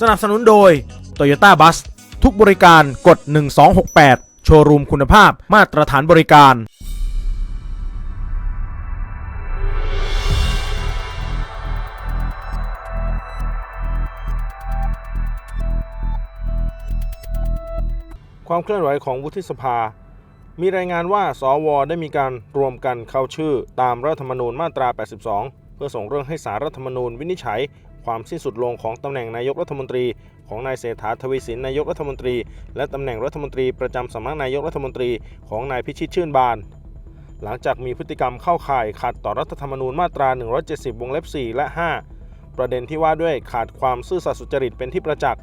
สนับสนุนโดย Toyota Bus ทุกบริการกด 1268 โชว์รูมคุณภาพมาตรฐานบริการ ความเคลื่อนไหวของวุฒิสภา มีรายงานว่า สว ได้มีการรวมกันเข้าชื่อตามรัฐธรรมนูญมาตรา 82 เพื่อส่งเรื่องให้สารรัฐธรรมนูญวินิจฉัย ความสิ้นสุดลงของตำแหน่งนายกรัฐมนตรี ของนายเศรษฐาทวีสินนายกรัฐมนตรี และตำแหน่งรัฐมนตรีประจำสำนักนายกรัฐมนตรีของนายพิชิตชื่นบาน หลังจากมีพฤติกรรมเข้าข่ายขัดต่อรัฐธรรมนูญมาตรา 170 วงเล็บ 4 และ 5 ประเด็นที่ว่าด้วยขาดความซื่อสัตย์สุจริตเป็นที่ประจักษ์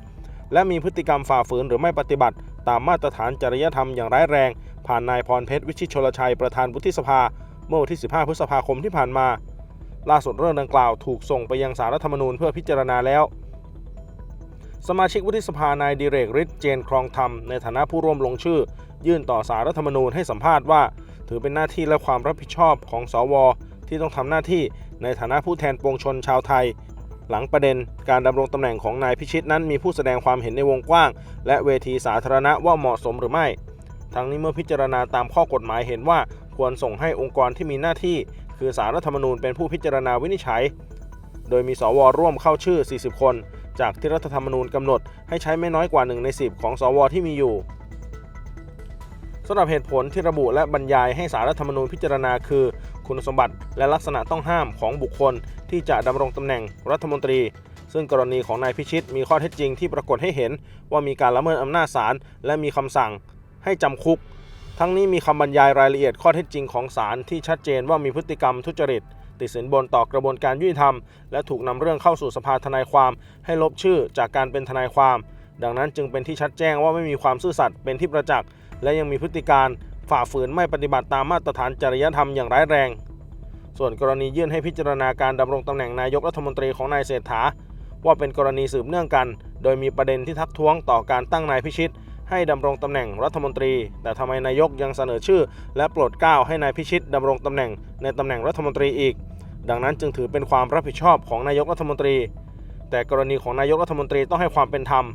และมีพฤติกรรมฝ่าฝืนหรือไม่ปฏิบัติ ตามมาตรฐานจริยธรรมอย่างร้ายแรง ผ่านนายพรเพชรวิชิตชลชัยประธานวุฒิสภา เมื่อวันที่ 15 พฤษภาคมที่ผ่านมา ล่าสุดเรื่องดังกล่าวถูกส่งไปยังสารรัฐธรรมนูญเพื่อพิจารณาแล้ว สมาชิกวุฒิสภานายดิเรกฤทธิ์เจนครองธรรมในฐานะผู้ร่วมลงชื่อ ยื่นต่อสารรัฐธรรมนูญให้สัมภาษณ์ว่า ถือเป็นหน้าที่และความรับผิดชอบของสว ที่ต้องทำหน้าที่ในฐานะผู้แทนปวงชนชาวไทย หลังประเด็นการดำรงตำแหน่งของนายพิชิตนั้นมีผู้แสดงความเห็นในวงกว้าง และเวทีสาธารณะว่าเหมาะสมหรือไม่ทั้งนี้เมื่อพิจารณาตามข้อกฎหมายเห็นว่าควรส่งให้องค์กรที่มีหน้าที่ คือสารรัฐธรรมนูญเป็นผู้พิจารณาวินิจฉัย โดยมีสวร่วมเข้าชื่อ 40 คน จากที่รัฐธรรมนูญกำหนดให้ใช้ไม่น้อยกว่า 1 ใน 10 ของสวที่มีอยู่สำหรับเหตุผลที่ระบุและบรรยายให้สารรัฐธรรมนูญพิจารณาคือ คุณสมบัติและลักษณะต้องห้ามของบุคคลที่จะดำรงตำแหน่งรัฐมนตรี ซึ่งกรณีของนายพิชิตมีข้อเท็จจริงที่ปรากฏให้เห็นว่ามีการละเมิดอำนาจศาลและมีคำสั่ง ให้จำคุก ทั้งนี้มีคำบรรยายรายละเอียดข้อเท็จจริงของศาลที่ชัดเจนว่ามีพฤติกรรมทุจริต ติดสินบนต่อกระบวนการยุติธรรม และถูกนำเรื่องเข้าสู่สภาทนายความ ให้ลบชื่อจากการเป็นทนายความ ดังนั้นจึงเป็นที่ชัดแจ้งว่าไม่มีความซื่อสัตย์เป็นที่ประจักษ์และยังมีพฤติการฝ่าฝืนไม่ปฏิบัติตามมาตรฐานจริยธรรมอย่างร้ายแรง ส่วนกรณียื่นให้พิจารณาการดำรงตำแหน่งนายกรัฐมนตรีของนายเศรษฐาว่าเป็นกรณีสืบเนื่องกัน โดยมีประเด็นที่ทักท้วงต่อการตั้งนายพิชิต ให้ดำรงตำแหน่งรัฐมนตรี แต่ทำไมนายกยังเสนอชื่อ และโปรดเกล้าให้นายพิชิตดำรงตำแหน่งในตำแหน่งรัฐมนตรีอีก ดังนั้นจึงถือเป็นความรับผิดชอบของนายกรัฐมนตรี แต่กรณีของนายกรัฐมนตรีต้องให้ความเป็นธรรม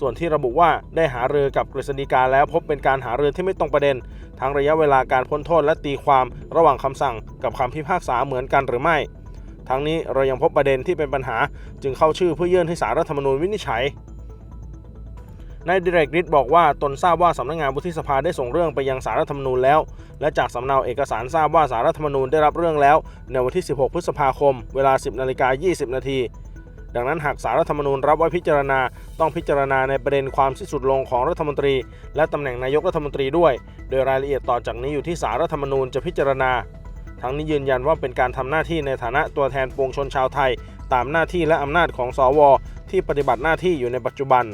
ส่วนที่ระบุว่าได้หารือกับกฤษฎีกาแล้วพบเป็นการหารือที่ไม่ตรงประเด็น ทั้งระยะเวลาการพ้นโทษและตีความระหว่างคำสั่งกับคำพิพากษาเหมือนกันหรือไม่ทั้งนี้เรายังพบประเด็นที่เป็นปัญหา จึงเข้าชื่อเพื่อยื่นให้สารรัฐธรรมนูญวินิจฉัย นายดิเรกฤทธิ์บอกว่าตนทราบว่าสำนักงานวุฒิสภาได้ส่งเรื่องไปยังสารรัฐธรรมนูญแล้ว และจากสำเนาเอกสารทราบว่าสารรัฐธรรมนูญได้รับเรื่องแล้ว ในวันที่ 16 พฤษภาคม เวลา 10นาฬิกา20 นาทีดังนั้นหากสารรัฐธรรมนูญรับไว้พิจารณา ต้องพิจารณาในประเด็นความสิ้นสุดลงของรัฐมนตรี และตำแหน่งนายกรัฐมนตรีด้วย โดยรายละเอียดต่อจากนี้อยู่ที่สารรัฐธรรมนูญจะพิจารณา ทั้งนี้ยืนยันว่าเป็นการทำหน้าที่ในฐานะตัวแทนปวงชนชาวไทย ตามหน้าที่และอำนาจของสว ที่ปฏิบัติหน้าที่อยู่ในปัจจุบัน